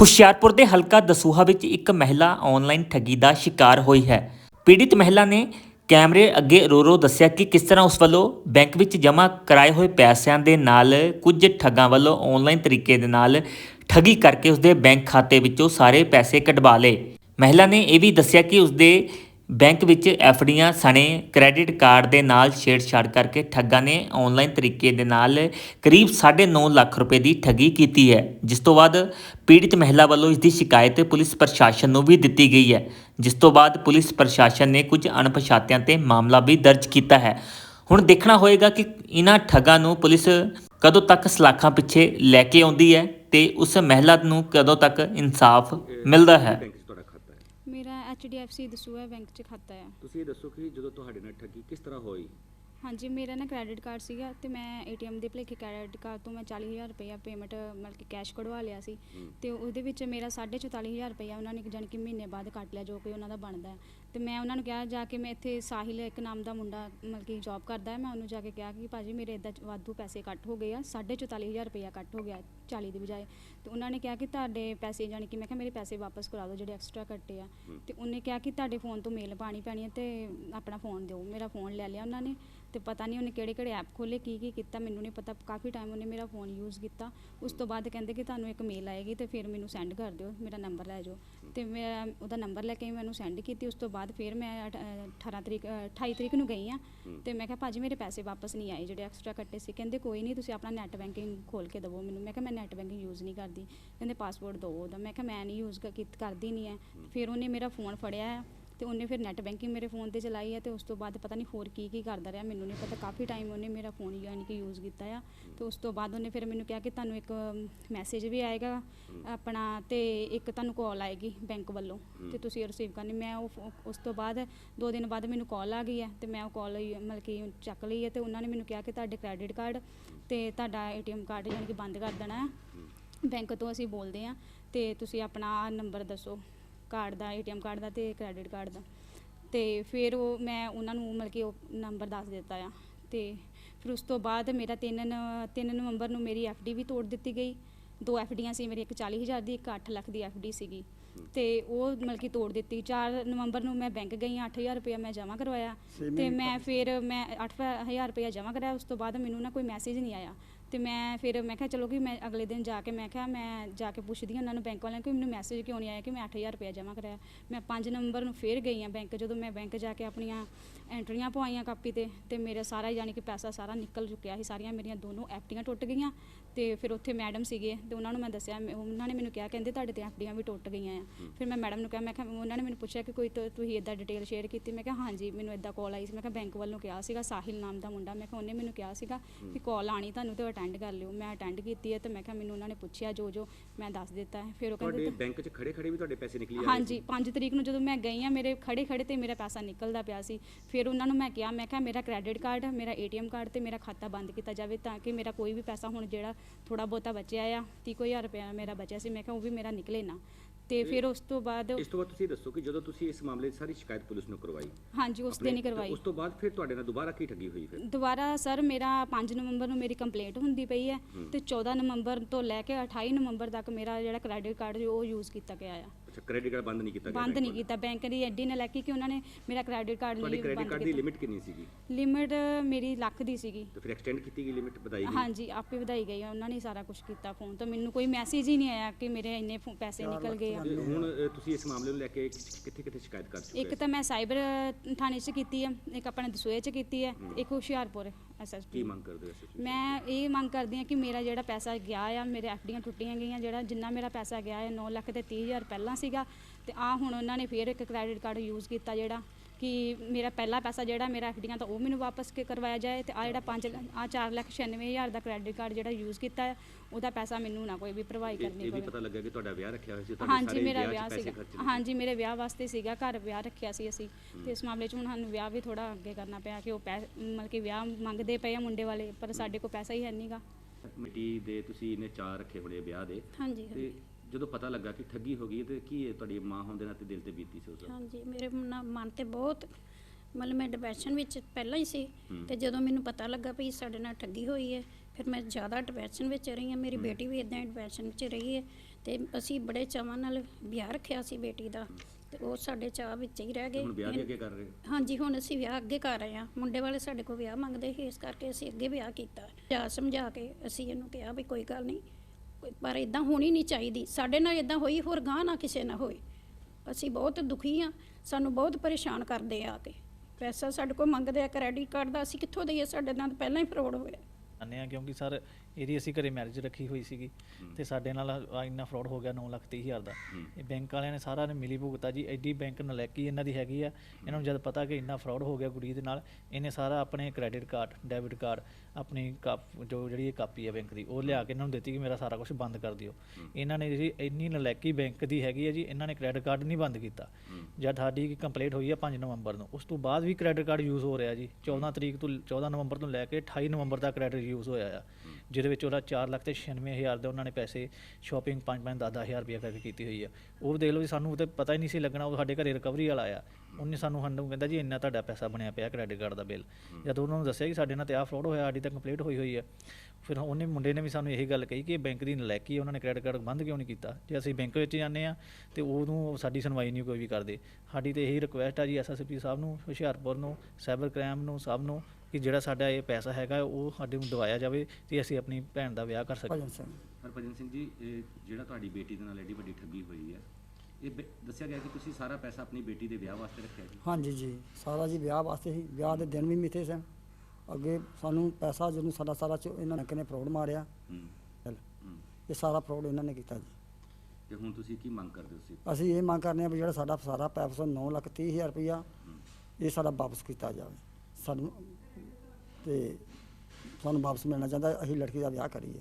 ਹੁਸ਼ਿਆਰਪੁਰ ਦੇ ਹਲਕਾ ਦਸੂਹਾ ਵਿੱਚ ਇੱਕ ਮਹਿਲਾ ਆਨਲਾਈਨ ਠੱਗੀ ਦਾ ਸ਼ਿਕਾਰ ਹੋਈ ਹੈ। ਪੀੜਿਤ ਮਹਿਲਾ ਨੇ ਕੈਮਰੇ ਅੱਗੇ ਰੋ ਰੋ ਦੱਸਿਆ ਕਿ ਕਿਸ ਤਰ੍ਹਾਂ ਉਸ ਵੱਲੋਂ ਬੈਂਕ ਵਿੱਚ ਜਮ੍ਹਾਂ ਕਰਾਏ ਹੋਏ ਪੈਸਿਆਂ ਦੇ ਨਾਲ ਕੁਝ ਠੱਗਾਂ ਵੱਲੋਂ ਆਨਲਾਈਨ ਤਰੀਕੇ ਦੇ ਨਾਲ ਠੱਗੀ ਕਰਕੇ ਉਸਦੇ ਬੈਂਕ ਖਾਤੇ ਵਿੱਚੋਂ ਸਾਰੇ ਪੈਸੇ ਕਢਵਾ ਲਏ। ਮਹਿਲਾ ਨੇ ਇਹ ਵੀ ਦੱਸਿਆ ਕਿ ਉਸਦੇ ਬੈਂਕ ਵਿੱਚ ਐਫਡੀਆਂ, ਸਣੇ ਕ੍ਰੈਡਿਟ ਕਾਰਡ ਦੇ ਨਾਲ ਛੇੜਛਾੜ ਕਰਕੇ ਠੱਗਾਂ ਨੇ ਆਨਲਾਈਨ ਤਰੀਕੇ ਦੇ ਨਾਲ ਕਰੀਬ 9.5 ਲੱਖ ਰੁਪਏ ਦੀ ਠੱਗੀ ਕੀਤੀ ਹੈ। ਜਿਸ ਤੋਂ ਬਾਅਦ ਪੀੜਿਤ ਮਹਿਲਾ ਵੱਲੋਂ ਇਸ ਦੀ ਸ਼ਿਕਾਇਤ ਪੁਲਿਸ ਪ੍ਰਸ਼ਾਸਨ ਨੂੰ ਵੀ ਦਿੱਤੀ ਗਈ ਹੈ। ਜਿਸ ਤੋਂ ਬਾਅਦ ਪੁਲਿਸ ਪ੍ਰਸ਼ਾਸਨ ਨੇ ਕੁਝ ਅਣਪਛਾਤਿਆਂ ਤੇ ਮਾਮਲਾ ਵੀ ਦਰਜ ਕੀਤਾ ਹੈ। ਹੁਣ ਦੇਖਣਾ ਹੋਏਗਾ ਕਿ ਇਹਨਾਂ ਠੱਗਾਂ ਨੂੰ ਪੁਲਿਸ ਕਦੋਂ ਤੱਕ ਸਲਾਖਾਂ ਪਿੱਛੇ ਲੈ ਕੇ ਆਉਂਦੀ ਹੈ ਤੇ ਉਸ ਮਹਿਲਾ ਨੂੰ ਕਦੋਂ ਤੱਕ ਇਨਸਾਫ ਮਿਲਦਾ ਹੈ ਬੈਂਕ 'ਚ ਤੁਹਾਡਾ ਖਾਤਾ ਹੈ ਮੇਰਾ HDFC ਦਸੂਆ ਬੈਂਕ 'ਚ ਖਾਤਾ ਆ। ਤੁਸੀਂ ਇਹ ਦੱਸੋ ਕਿ ਜਦੋਂ ਤੁਹਾਡੇ ਨਾਲ ਠੱਗੀ ਕਿਸ ਤਰ੍ਹਾਂ ਹੋਈ? ਹਾਂਜੀ ਮੇਰਾ ਨਾ ਕ੍ਰੈਡਿਟ ਕਾਰਡ ਸੀਗਾ ਤੇ ਮੈਂ ATM ਦੇ ਭਲੇਖੇ ਕ੍ਰੈਡਿਟ ਕਾਰਡ ਤੋਂ ਮੈਂ 40000 ਰੁਪਇਆ ਪੇਮੈਂਟ ਮਤਲਬ ਕਿ ਕੈਸ਼ ਕਢਵਾ ਲਿਆ ਸੀ। ਤੇ ਉਹਦੇ ਵਿੱਚ ਮੇਰਾ 44500 ਰੁਪਇਆ ਉਹਨਾਂ ਨੇ ਜਾਣੀ ਕਿ ਮਹੀਨੇ ਬਾਅਦ ਕੱਟ ਲਿਆ ਜੋ ਕਿ ਉਹਨਾਂ ਦਾ ਬਣਦਾ ਹੈ। ਤੇ ਮੈਂ ਉਹਨਾਂ ਨੂੰ ਕਿਹਾ ਜਾ ਕੇ ਮੈਂ ਇੱਥੇ ਸਾਹਿਲ ਇੱਕ ਨਾਮ ਦਾ ਮੁੰਡਾ ਮਤਲਬ ਕਿ ਜੌਬ ਕਰਦਾ ਹੈ ਮੈਂ ਉਹਨੂੰ ਜਾ ਕੇ ਕਿਹਾ ਕਿ ਭਾਜੀ ਮੇਰੇ ਇਦਾਂ ਵਾਧੂ ਪੈਸੇ ਕੱਟ ਹੋ ਗਏ ਆ 44500 ਰੁਪਇਆ ਕੱਟ ਹੋ ਗਿਆ। 40 ਦੀ ਬਜਾਏ। ਤੇ ਉਹਨਾਂ ਨੇ ਕਿਹਾ ਕਿ ਤੁਹਾਡੇ ਪੈਸੇ ਜਾਣੀ ਕਿ ਮੈਂ ਕਿਹਾ ਮੇਰੇ ਪੈਸੇ ਵਾਪਸ ਕਰਾ ਦਿਓ ਜਿਹੜੇ ਐਕਸਟਰਾ ਕੱਟੇ ਆ। ਤੇ ਉਹਨੇ ਕਿਹਾ ਕਿ ਤੁਹਾਡੇ ਫੋਨ ਤੋਂ ਮੇਲ ਪਾਣੀ ਪੈਣੀ ਹੈ ਤੇ ਆਪਣਾ ਫੋਨ ਦਿਓ। ਮੇਰਾ ਫੋਨ ਲੈ ਲਿਆ ਉਹਨਾਂ ਨੇ ਤੇ ਪਤਾ ਨਹੀਂ ਉਹਨੇ ਕਿਹੜੇ ਕਿਹੜੇ ਐਪ ਖੋਲੇ ਕੀ ਕੀ ਕੀਤਾ ਮੈਨੂੰ ਨਹੀਂ ਪਤਾ। ਕਾਫੀ ਟਾਈਮ ਉਹਨੇ ਮੇਰਾ ਫੋਨ ਯੂਜ਼ ਕੀਤਾ। ਉਸ ਤੋਂ ਬਾਅਦ ਕਹਿੰਦੇ ਕਿ ਤੁਹਾਨੂੰ ਇੱਕ ਮੇਲ ਆਏਗੀ ਤੇ ਫਿਰ ਮੈਨੂੰ ਸੈਂਡ ਕਰ ਦਿਓ ਮੇਰਾ ਨੰਬਰ ਲੈ ਜਾਓ। ਤੇ ਮੈਂ ਉਹਦਾ ਨੰਬਰ ਲੈ ਕੇ ਮੈਨੂੰ ਸੈਂਡ ਕੀਤੀ। ਉਸ ਤੋਂ ਬਾਅਦ ਫਿਰ ਮੈਂ ਅਠ- ਅਹ 18 ਤਰੀਕ ਅਹ 28 ਤਰੀਕ ਨੂੰ ਗਈ ਆ ਤੇ ਮੈਂ ਕਿਹਾ ਭਾਜੀ ਮੇਰੇ ਪੈਸੇ ਵਾਪਸ ਨਹੀਂ ਆਏ ਜਿਹੜੇ ਐਕਸਟਰਾ ਕੱਟੇ ਸੀ। ਕਹਿੰਦੇ ਕੋਈ ਨਹੀਂ ਤੁਸੀਂ ਆਪਣਾ ਨੈਟ ਬੈਂਕਿੰਗ ਖੋਲ ਕੇ ਦਿਵੋ ਮੈਨੂੰ। ਮੈਂ ਕਿਹਾ ਮੈਂ ਨੈਟ ਬੈਂਕਿੰਗ ਯੂਜ਼ ਨਹੀਂ ਕਰਦੀ। ਕਹਿੰਦੇ ਪਾਸਵਰਡ ਦਿਓ ਉਹਦਾ। ਮੈਂ ਕਿਹਾ ਮੈਂ ਨਹੀਂ ਯੂਜ਼ ਕਰਦੀ ਨਹੀਂ ਹੈ। ਫਿਰ ਉਹਨੇ ਮੇਰਾ ਫੋਨ ਫੜਿਆ ਹੈ ਤੇ ਉਹਨੇ ਫਿਰ ਨੈਟ ਬੈਂਕਿੰਗ ਮੇਰੇ ਫੋਨ ਤੇ ਚਲਾਈ ਹੈ ਤੇ ਉਸ ਤੋਂ ਬਾਅਦ ਪਤਾ ਨਹੀਂ ਹੋਰ ਕੀ ਕੀ ਕਰਦਾ ਰਿਹਾ। ਮੈਨੂੰ ਨਹੀਂ ਪਤਾ ਕਾਫੀ ਟਾਈਮ ਉਹਨੇ ਮੇਰਾ ਫੋਨ ਯਾਨੀ ਕਿ ਯੂਜ਼ ਕੀਤਾ ਆ। ਤੇ ਉਸ ਤੋਂ ਬਾਅਦ ਉਹਨੇ ਫਿਰ ਮੈਨੂੰ ਕਿਹਾ ਕਿ ਤੁਹਾਨੂੰ ਇੱਕ ਮੈਸੇਜ ਵੀ ਆਏਗਾ ਆਪਣਾ ਤੇ ਇੱਕ ਤੁਹਾਨੂੰ ਕਾਲ ਆਏਗੀ ਬੈਂਕ ਵੱਲੋਂ। ਤੇ ਤੁਸੀਂ ਰਿਸੀਵ ਕਰਨੀ। ਮੈਂ ਉਹ ਉਸ ਤੋਂ ਬਾਅਦ ਦੋ ਦਿਨ ਬਾਅਦ ਮੈਨੂੰ ਕਾਲ ਆ ਗਈ ਹੈ ਤੇ ਮੈਂ ਉਹ ਕਾਲ ਮਤਲਬ ਕਿ ਚੱਕ ਲਈ ਹੈ ਤੇ ਉਹਨਾਂ ਨੇ ਮੈਨੂੰ ਕਿਹਾ ਕਿ ਤੁਹਾਡੇ ਕ੍ਰੈਡਿਟ ਕਾਰਡ ਤੇ ਤੁਹਾਡਾ ਏਟੀਐਮ ਕਾਰਡ ਯਾਨੀ ਕਿ ਬੰਦ ਕਰ ਦੇਣਾ ਬੈਂਕ ਤੋਂ ਅਸੀਂ ਬੋਲਦੇ ਆ ਤੇ ਤੁਸੀਂ ਆਪਣਾ ਨੰਬਰ ਦੱਸੋ, ਕਾਰਡ ਦਾ, ਏਟੀਐਮ ਕਾਰਡ ਦਾ ਤੇ ਕ੍ਰੈਡਿਟ ਕਾਰਡ ਦਾ। ਤੇ ਫਿਰ ਉਹ ਮੈਂ ਉਹਨਾਂ ਨੂੰ ਮਤਲਬ ਕਿ ਉਹ ਨੰਬਰ ਦੱਸ ਦਿੱਤਾ ਆ। ਤੇ ਫਿਰ ਉਸ ਤੋਂ ਬਾਅਦ ਮੇਰਾ 3 3 ਨਵੰਬਰ ਨੂੰ ਮੇਰੀ ਡੀ ਵੀ ਤੋੜ ਦਿੱਤੀ ਗਈ। ਦੋ ਡੀਆਂ ਸੀ, ਮੇਰੀ ਇੱਕ 40000 ਦੀ, ਇੱਕ 8 ਲੱਖ ਦੀ ਡੀ ਸੀਗੀ। ਤੇ ਉਹ ਮਤਲਬ ਕਿ ਤੋੜ ਦਿੱਤੀ। 4 ਨਵੰਬਰ ਨੂੰ ਮੈਂ ਬੈਂਕ ਗਈ 8000 ਰੁਪਇਆ ਮੈਂ ਜਮ੍ਹਾਂ ਕਰਵਾਇਆ। ਤੇ ਮੈਂ ਫਿਰ ਮੈਂ 8000 ਰੁਪਇਆ ਜਮ੍ਹਾਂ ਕਰਾਇਆ ਉਸ ਤੋਂ ਬਾਅਦ ਮੈਨੂੰ ਨਾ ਕੋਈ ਮੈਸੇਜ ਨਹੀਂ ਆਇਆ। ਤੇ ਮੈਂ ਫਿਰ ਮੈਂ ਕਿਹਾ ਚਲੋ ਕਿ ਮੈਂ ਅਗਲੇ ਦਿਨ ਜਾ ਕੇ ਮੈਂ ਕਿਹਾ ਮੈਂ ਜਾ ਕੇ ਪੁੱਛਦੀ ਹਾਂ ਉਹਨਾਂ ਨੂੰ ਬੈਂਕ ਵਾਲਿਆਂ ਕਿ ਮੈਨੂੰ ਮੈਸੇਜ ਕਿਉਂ ਨਹੀਂ ਆਇਆ ਕਿ ਮੈਂ 8000 ਰੁਪਇਆ ਜਮ੍ਹਾਂ ਕਰਾਇਆ। ਮੈਂ 5 ਨਵੰਬਰ ਨੂੰ ਫੇਰ ਗਈ ਹਾਂ ਬੈਂਕ ਜਦੋਂ ਮੈਂ ਬੈਂਕ ਜਾ ਕੇ ਆਪਣੀਆਂ ਐਂਟਰੀਆਂ ਪਵਾਈਆਂ ਕਾਪੀ ਤੇ ਤੇ ਮੇਰੇ ਸਾਰਾ ਯਾਨੀ ਕਿ ਪੈਸਾ ਸਾਰਾ ਨਿਕਲ ਚੁੱਕਿਆ ਸੀ। ਸਾਰੀਆਂ ਮੇਰੀਆਂ ਦੋਨੋਂ ਐਫਡੀਆਂ ਟੁੱਟ ਗਈਆਂ। ਤੇ ਫਿਰ ਉੱਥੇ ਮੈਡਮ ਸੀਗੇ ਤੇ ਉਹਨਾਂ ਨੂੰ ਮੈਂ ਦੱਸਿਆ ਮੈਂ- ਉਹਨਾਂ ਨੇ ਮੈਨੂੰ ਕਿਹਾ ਕਹਿੰਦੇ ਤੁਹਾਡੇ ਤੇ ਐਫਡੀਆਂ ਵੀ ਟੁੱਟ ਗਈਆਂ ਆ। ਫਿਰ ਮੈਂ ਮੈਡਮ ਨੂੰ ਕਿਹਾ ਮੈਂ ਕਿਹਾ ਉਹਨਾਂ ਨੇ ਮੈਨੂੰ ਪੁੱਛਿਆ ਕਿ ਕੋਈ ਤੁ- ਤੁਸੀਂ ਇਦਾਂ ਡਿਟੇਲ ਸ਼ੇਅਰ ਕੀਤੀ? ਮੈਂ ਕਿਹਾ ਹਾਂਜੀ ਮੈਨੂੰ ਇਦਾਂ ਕਾਲ ਆਈ ਸੀ। ਮੈਂ ਕਿਹਾ ਬੈਂਕ ਵੱਲੋਂ ਕਿਹਾ ਸੀਗਾ ਸਾਹਿਲ ਨਾਮ ਦਾ ਮੁੰਡਾ ਮੈਂ ਕਿਹਾ ਉਹਨੇ ਮੈਨੂੰ ਕਿਹਾ ਸੀਗਾ ਕਿ ਕਾਲ ਆਣੀ ਤੁਹਾਨੂੰ ਤੇ ਅਟੈਂਡ ਕਰ ਲਿਓ। ਮੈਂ ਅਟੈਂਡ ਕੀਤੀ ਹੈ ਤੇ ਮੈਂ ਕਿਹਾ ਮੈਨੂੰ ਉਹਨਾਂ ਨੇ ਪੁੱਛਿਆ ਜੋ ਜੋ ਮੈਂ ਦੱਸ ਦਿੱਤਾ ਹੈ। ਫਿਰ ਉਹ ਤੁਹਾਡੇ ਕਹਿੰਦੇ ਬੈਂਕ 'ਚ ਖੜੇ ਖੜੇ ਵੀ ਤੁਹਾਡੇ ਪੈਸੇ ਨਿਕਲੀ ਆ ਰਹੇ ਹਾਂਜੀ 5 ਤਰੀਕ ਨੂੰ ਜਦੋਂ ਮੈਂ ਗਈ ਆ ਮੇਰੇ ਖੜੇ ਖੜੇ ਤੇ ਮੇਰਾ ਪੈਸਾ ਨਿਕਲਦਾ ਪਿਆ ਸੀ। ਫਿਰ ਉਹਨਾਂ ਨੂੰ ਮੈਂ ਕਿਹਾ ਮੈਂ ਕਿਹਾ ਮੇਰਾ ਕ੍ਰੈਡਿਟ ਕਾਰਡ ਮੇਰਾ ਏਟੀਐਮ ਕਾਰਡ ਤੇ ਮੇਰਾ ਖਾਤਾ ਬੰਦ ਕੀਤਾ ਜਾਵੇ ਤਾਂ ਕਿ ਮੇਰਾ ਕੋਈ ਵੀ ਪੈਸਾ ਹੁਣ ਜਿਹੜਾ ਥੋੜਾ ਬਹੁਤਾ ਬਚਿਆ ਆ 30000 ਰੁਪਇਆ ਮੇਰਾ ਬਚਿਆ ਸੀ ਮੈਂ ਕਿਹਾ ਉਹ ਵੀ ਮੇਰਾ ਨਿਕਲੇ ਨਾ। ਤੇ ਫਿਰ ਉਸ ਤੋਂ ਬਾਅਦ ਇਸ ਤੋਂ ਬਾਅਦ ਤੁਸੀਂ ਦੱਸੋ ਕਿ ਜਦੋਂ ਤੁਸੀਂ ਇਸ ਮਾਮਲੇ ਦੀ ਸਾਰੀ ਸ਼ਿਕਾਇਤ ਪੁਲਿਸ ਨੂੰ ਕਰਵਾਈ ਹਾਂਜੀ ਉਸ ਆਪਣੇ- ਦਿਨ ਹੀ ਤੇ ਕਰਵਾਈ। ਉਸ ਤੋਂ ਬਾਅਦ ਫਿਰ ਤੁਹਾਡੇ ਨਾਲ ਦੁਬਾਰਾ ਕੀ ਠੱਗੀ ਹੋਈ ਫਿਰ? ਦੁਬਾਰਾ ਸਰ ਮੇਰਾ 5 ਨਵੰਬਰ ਨੂੰ ਮੇਰੀ ਕੰਪਲੇਂਟ ਹੁੰਦੀ ਪਈ ਹੈ ਤੇ 14 ਨਵੰਬਰ ਤੋਂ ਲੈ ਕੇ 28 ਨਵੰਬਰ ਤੱਕ ਮੇਰਾ ਜਿਹੜਾ ਕ੍ਰੈਡਿਟ ਕਾਰਡ ਉਹ ਯੂਜ਼ ਕੀਤਾ ਗਿਆ ਆ। ਅੱਛਾ ਕ੍ਰੈਡਿਟ ਕਾਰਡ ਬੰਦ ਨਹੀਂ ਕੀਤਾ ਗਿਆ ਬੰਦ ਨਹੀਂ। ਕੀਤਾ ਬੈਂਕ ਦੀ ਐਡੀ ਨਲਾਇਕੀ ਕਿ ਉਹਨਾਂ ਨੇ ਮੇਰਾ ਕ੍ਰੈਡਿਟ ਕਾਰਡ ਤੁਹਾਡੀ ਨਹੀਂ ਕ੍ਰੈਡਿਟ ਕਾਰਡ ਦੀ ਲਿਮਿਟ ਕਿੰਨੀ ਸੀਗੀ? ਲਿਮਿਟ ਮੇਰੀ ਲੱਖ ਦੀ ਸੀਗੀ। ਤੇ ਫਿਰ ਐਕਸਟੈਂਡ ਕੀਤੀ ਗਈ ਲਿਮਿਟ ਵਧਾਈ ਗਈ? ਹਾਂਜੀ ਆਪੇ ਵਧਾਈ ਗਈ ਆ, ਉਹਨਾਂ ਨੇ ਸਾਰਾ ਕੁਝ ਕੀਤਾ ਫੋਨ ਤੋਂ। ਮੈਨੂੰ ਕੋਈ ਮੈਸੇਜ ਹੀ ਨਹੀਂ ਆਇਆ ਕਿ ਮੇਰੇ ਇੰਨੇ ਫੋ- ਪੈਸੇ ਨਿਕਲ ਗਏ ਆ। ਤੇ ਹੁਣ ਅ, ਤੁਸੀਂ ਇਸ ਮਾਮਲੇ ਨੂੰ ਲੈ ਕੇ ਕਿੱਥੇ ਕਿੱਥੇ ਸ਼ਿਕਾਇਤ ਕਰ ਚੁੱਕੇ ਇੱਕ ਤਾਂ ਮੈਂ ਸਾਈਬਰ ਥਾਣੇ 'ਚ ਕੀਤੀ ਹੈ ਇੱਕ ਆਪਣੇ ਦਸੂਏ 'ਚ ਕੀਤੀ ਹੈ। ਇੱਕ ਹੁਸ਼ਿਆਰਪੁਰ। ਕੀ ਐਸਐਸਪੀ ਮੰਗ ਕਰਦੇ ਹੋ ਮੈਂ ਇਹ ਮੰਗ ਕਰਦੀ ਹਾਂ ਕਿ ਮੇਰਾ ਜਿਹੜਾ ਪੈਸਾ ਗਿਆ ਆ ਮੇਰੇ ਐਫਡੀਆਂ ਟੁੱਟੀਆਂ ਗਈਆਂ ਜਿਹੜਾ ਜਿੰਨਾ ਮੇਰਾ ਪੈਸਾ ਗਿਆ ਹੈ 9 ਲੱਖ ਤੇ 30 ਹਜ਼ਾਰ ਪਹਿਲਾਂ ਸੀਗਾ ਤੇ ਆ ਹੁਣ ਉਹਨਾਂ ਨੇ ਫੇਰ ਇੱਕ ਕ੍ਰੈਡਿਟ ਕਾਰਡ ਯੂਜ਼ ਕੀਤਾ ਜਿਹੜਾ। ਕਿ ਮੇਰਾ ਪਹਿਲਾ ਪੈਸਾ ਜਿਹੜਾ ਮੇਰਾ ਐਫਡੀਆਂ ਤਾਂ ਉਹ ਮੈਨੂੰ ਵਾਪਸ ਕੇ ਕਰਵਾਇਆ ਜਾਏ ਤੇ ਆ ਜਿਹੜਾ 5 ਆ 4 ਲੱਖ 96 ਹਜ਼ਾਰ ਦਾ ਕ੍ਰੈਡਿਟ ਕਾਰਡ ਜਿਹੜਾ ਯੂਜ਼ ਕੀਤਾ ਉਹਦਾ ਪੈਸਾ ਮੈਨੂੰ ਨਾ ਕੋਈ ਵੀ ਪ੍ਰੋਵਾਈਡ ਇਹ ਕਰਨੀ ਇਹ ਵੀ ਪਵੇ। ਪਤਾ ਲੱਗਾ ਕਿ ਤੁਹਾਡਾ ਵਿਆਹ ਰੱਖਿਆ ਹੋਇਆ ਸੀ ਤੁਹਾਡੇ ਹਾਂਜੀ ਸਾਰੇ ਮੇਰਾ ਵਿਆਹ ਵਿਆਹ ਸੀਗਾ। ਹਾਂਜੀ ਮੇਰੇ ਵਿਆਹ ਵਾਸਤੇ ਸੀਗਾ ਘਰ ਵਿਆਹ ਰੱਖਿਆ ਸੀ ਅਸੀਂ। ਤੇ ਇਸ ਮਾਮਲੇ 'ਚ ਹੁਣ ਸਾਨੂੰ ਵਿਆਹ ਵੀ ਥੋੜਾ ਅੱਗੇ ਕਰਨਾ ਪਿਆ ਕਿ ਉਹ ਮਤਲਬ ਕਿ ਵਿਆਹ ਮੰਗਦੇ ਪਏ ਆ ਮੁੰਡੇ ਵਾਲੇ ਪਰ ਸਾਡੇ ਕੋਲ ਪੈਸਾ ਹੀ ਹੈ ਨਹੀਂਗਾ ਕਮੇਟੀ ਦੇ ਤੁਸੀਂ ਇਹਨੇ ਚਾਰ ਰੱਖੇ ਹੋਣੇ ਵਿਆਹ ਦੇ। ਹਾਂਜੀ ਤੇ ਜਦੋਂ ਪਤਾ ਲੱਗਾ ਕਿ ਠੱਗੀ ਹੋ ਗਈ ਤੇ ਕੀ ਇਹ ਤੁਹਾਡੀ ਮਾਂ ਹੋਣ ਦੇ ਨਾਤੇ ਦਿਲ ਤੇ ਬੀਤੀ ਸੀ ਉਸ ਵਕਤ? ਹਾਂਜੀ ਮੇਰੇ ਮਨ ਮਨ ਤੇ ਬਹੁਤ ਮਤਲਬ ਮੈਂ ਡਿਪਰੈਸ਼ਨ ਵਿੱਚ ਪਹਿਲਾਂ ਹੀ ਸੀ ਹੂੰ। ਤੇ ਜਦੋਂ ਮੈਨੂੰ ਪਤਾ ਲੱਗਾ ਵੀ ਸਾਡੇ ਨਾਲ ਠੱਗੀ ਹੋਈ ਹੈ ਫਿਰ ਮੈਂ ਜ਼ਿਆਦਾ ਡਿਪਰੈਸ਼ਨ ਵਿੱਚ ਰਹੀ ਹਾਂ ਮੇਰੀ ਬੇਟੀ ਵੀ ਇਦਾਂ ਡਿਪਰੈਸ਼ਨ ਵਿੱਚ ਰਹੀ ਹੈ ਤੇ ਅਸੀਂ ਬੜੇ ਚਾਵਾਂ ਨਾਲ ਵਿਆਹ ਰੱਖਿਆ ਸੀ ਬੇਟੀ ਦਾ ਤੇ ਉਹ ਸਾਡੇ ਚਾਹ ਵਿੱਚ ਹੀ ਰਹਿ ਤੇ ਗਏ। ਹੁਣ ਵਿਆਹ ਵੀ ਅੱਗੇ ਕਰ ਰਹੇ ਹੋ? ਹਾਂਜੀ ਹੁਣ ਅਸੀਂ ਵਿਆਹ ਅੱਗੇ ਕਰ ਰਹੇ ਹਾਂ ਮੁੰਡੇ ਵਾਲੇ ਸਾਡੇ ਕੋਲ ਵਿਆਹ ਮੰਗਦੇ ਸੀ ਇਸ ਕਰਕੇ ਅਸੀਂ ਅੱਗੇ ਵਿਆਹ ਕੀਤਾ। ਜਾ ਸਮਝਾ ਕੇ ਅਸੀਂ ਇਹਨੂੰ ਕਿਹਾ ਵੀ ਕੋਈ ਗੱਲ ਨਹੀਂ ਪਰ ਇਦਾਂ ਹੋਣੀ ਨਹੀਂ ਚਾਹੀਦੀ। ਸਾਡੇ ਨਾਲ ਇਦਾਂ ਹੋਈ ਹੋਰ ਗਾਂ ਨਾ ਕਿਸੇ ਨਾਲ ਹੋਏ। ਅਸੀਂ ਬਹੁਤ ਦੁਖੀ ਆ। ਸਾਨੂੰ ਬਹੁਤ ਪਰੇਸ਼ਾਨ ਕਰਦੇ ਆ ਕੇ। ਪੈਸਾ ਸਾਡੇ ਕੋਲ ਮੰਗਦੇ ਆ ਕ੍ਰੈਡਿਟ ਕਾਰਡ ਦਾ ਅਸੀਂ ਕਿੱਥੋਂ ਦਈਏ? ਸਾਡੇ ਨਾਲ ਪਹਿਲਾਂ ਹੀ ਫਰੋਡ ਹੋਇਆ। ਆਨੇ ਆ ਕਿਉਂਕਿ ਸਰ ਇਹਦੀ ਅਸੀਂ ਘਰੇ ਮੈਰਿਜ ਰੱਖੀ ਹੋਈ ਸੀਗੀ। ਤੇ ਸਾਡੇ ਨਾਲ ਆ ਇੰਨਾ ਫਰਾਡ ਹੋ ਗਿਆ 9 ਲੱਖ ਤੀਹ ਹਜ਼ਾਰ ਦਾ। ਇਹ ਬੈਂਕ ਵਾਲਿਆਂ ਨੇ ਸਾਰਾ ਨੇ ਮਿਲੀ ਭੁਗਤਾ ਜੀ। ਐਡੀ ਬੈਂਕ ਨਲੈਕੀ ਇਹਨਾਂ ਦੀ ਹੈਗੀ ਆ। ਇਹਨਾਂ ਨੂੰ ਜਦ ਪਤਾ ਕਿ ਇੰਨਾ ਫਰਾਡ ਹੋ ਗਿਆ ਕੁੜੀ ਦੇ ਨਾਲ ਇਹਨੇ ਸਾਰਾ ਆਪਣੇ ਕ੍ਰੈਡਿਟ ਕਾਰਡ ਡੈਬਿਟ ਕਾਰਡ ਆਪਣੀ ਕਾਪ- ਜੋ ਜਿਹੜੀ ਇਹ ਕਾਪੀ ਹੈ ਬੈਂਕ ਦੀ ਉਹ ਲਿਆ ਕੇ ਇਹਨਾਂ ਨੂੰ ਦਿੱਤੀ ਕਿ ਮੇਰਾ ਸਾਰਾ ਕੁਝ ਬੰਦ ਕਰ ਦਿਓ। ਇਹਨਾਂ ਨੇ ਜੀ ਇੰਨੀ ਨਲੈਕੀ ਬੈਂਕ ਦੀ ਹੈਗੀ ਹੈ ਜੀ ਇਹਨਾਂ ਨੇ ਕ੍ਰੈਡਿਟ ਕਾਰਡ ਨਹੀਂ ਬੰਦ ਕੀਤਾ। ਜਦ ਸਾਡੀ ਕੰਪਲੀਟ ਹੋਈ ਹੈ 5 ਨਵੰਬਰ ਨੂੰ ਉਸ ਤੋਂ ਬਾਅਦ ਵੀ ਕ੍ਰੈਡਿਟ ਕਾਰਡ ਯੂਜ਼ ਹੋ ਰਿਹਾ ਜੀ। 14 ਤਰੀਕ ਤੋਂ 14 ਨਵੰਬਰ ਤੋਂ ਲੈ ਕੇ 28 ਨਵੰਬਰ ਤੱਕ ਕ੍ਰੈਡਿਟ ਯੂਜ਼ ਹੋਇਆ ਆ। ਜਿਹਦੇ ਵਿੱਚ ਉਹਦਾ 4 ਲੱਖ ਤੇ 96 ਹਜ਼ਾਰ ਦੇ ਉਹਨਾਂ ਨੇ ਪੈਸੇ ਸ਼ਾਪਿੰਗ 5-5 10 ਹਜ਼ਾਰ ਰੁਪਏ ਕਰਕੇ ਕੀਤੀ ਹੋਈ ਆ। ਉਹ ਦੇਖ ਲਓ ਵੀ ਸਾਨੂੰ ਤੇ ਪਤਾ ਹੀ ਨਹੀਂ ਸੀ ਲੱਗਣਾ ਉਹ ਸਾਡੇ ਘਰੇ ਰਿਕਵਰੀ ਵਾਲਾ ਆ। ਉਹਨੇ ਸਾਨੂੰ ਸਾਨੂੰ ਕਹਿੰਦਾ ਜੀ ਇੰਨਾ ਤੁਹਾਡਾ ਪੈਸਾ ਬਣਿਆ ਪਿਆ ਕ੍ਰੈਡਿਟ ਕਾਰਡ ਦਾ ਬਿੱਲ ਜਦੋਂ ਉਹਨਾਂ ਨੂੰ ਦੱਸਿਆ ਕਿ ਸਾਡੇ ਨਾਲ ਤੇ ਆਹ ਫਰਾਡ ਹੋਇਆ, ਸਾਡੀ ਤਾਂ ਕੰਪਲੀਟ ਹੋਈ ਹੋਈ ਹੈ ਫਿਰ ਉਹਨੇ ਮੁੰਡੇ ਨੇ ਵੀ ਸਾਨੂੰ ਇਹੀ ਗੱਲ ਕਹੀ ਕਿ ਬੈਂਕ ਦੀ ਨਲਾਇਕੀ ਉਹਨਾਂ ਨੇ ਕ੍ਰੈਡਿਟ ਕਾਰਡ ਬੰਦ ਕਿਉਂ ਨਹੀਂ ਕੀਤਾ? ਜੇ ਅਸੀਂ ਬੈਂਕ ਵਿੱਚ ਜਾਂਦੇ ਆ, ਤੇ ਉਹਨੂੰ ਸਾਡੀ ਸੁਣਵਾਈ ਨਹੀਂ ਕੋਈ ਵੀ ਕਰਦੇ। ਸਾਡੀ ਤੇ ਇਹੀ ਰਿਕੁਐਸਟ ਆ ਜੀ ਐਸਐਸਪੀ ਸਾਹਿਬ ਨੂੰ, ਹੁਸ਼ਿਆਰਪੁਰ ਨੂੰ ਸਾਈਬਰ ਕ੍ਰਾਈਮ ਨੂੰ, ਸਭ ਨੂੰ, ਕਿ ਜਿਹੜਾ ਸਾਡਾ ਇਹ ਪੈਸਾ ਹੈਗਾ, ਉਹ ਸਾਡੇ ਨੂੰ ਦਵਾਇਆ ਜਾਵੇ ਤੇ ਅਸੀਂ ਆਪਣੀ ਭੈਣ ਦਾ ਵਿਆਹ ਕਰ ਸਕੀਏ। ਭਜਨ ਹਰਭਜਨ ਸਿੰਘ ਜੀ ਜਿਹੜਾ ਤੁਹਾਡੀ ਬੇਟੀ ਦੇ ਨਾਲ ਐਡੀ ਵੱਡੀ ਠੱਗੀ ਹੋਈ ਹੈ ਇਹ ਬੇ- ਦੱਸਿਆ ਗਿਆ ਕਿ ਤੁਸੀਂ ਸਾਰਾ ਪੈਸਾ ਆਪਣੀ ਬੇਟੀ ਦੇ ਵਿਆਹ ਵਾਸਤੇ ਰੱਖਿਆ ਜੀ? ਹਾਂਜੀ ਜੀ ਸਾਰਾ ਜੀ ਵਿਆਹ ਵਾਸਤੇ ਹੀ। ਵਿਆਹ ਦੇ ਦਿਨ ਵੀ ਮਿੱਥੇ ਸਨ। ਅੱਗੇ ਸਾਨੂੰ ਪੈਸਾ ਜਦੋਂ ਸਾਡਾ ਸਾਰਾ ਚ ਇਹਨਾਂ ਨੇ ਕਿਨੇ ਫਰੋਡ ਮਾਰਿਆ। ਹੂੰ। ਚੱਲ, ਹੂੰ। ਇਹ ਸਾਰਾ ਫਰੋਡ ਇਹਨਾਂ ਨੇ ਕੀਤਾ ਜੀ। ਤੇ ਹੁਣ ਤੁਸੀਂ ਕੀ ਮੰਗ ਕਰਦੇ ਹੋ ਤੁਸੀਂ ਅਸੀਂ ਇਹ ਮੰਗ ਕਰਨੇ ਆ ਵੀ ਜਿਹੜਾ ਸਾਡਾ ਸਾਰਾ ਪੈਸਾ 9 ਲੱਖ 30 ਹਜ਼ਾਰ ਰੁਪਈਆ ਇਹ ਸਾਡਾ ਵਾਪਸ ਕੀਤਾ ਜਾਵੇ। ਸਾਨੂੰ ਤੇ ਸਾਨੂੰ ਵਾਪਸ ਮਿਲਣਾ ਚਾਹੁੰਦਾ ਅਸੀਂ ਲੜਕੀ ਦਾ ਵਿਆਹ ਕਰੀਏ।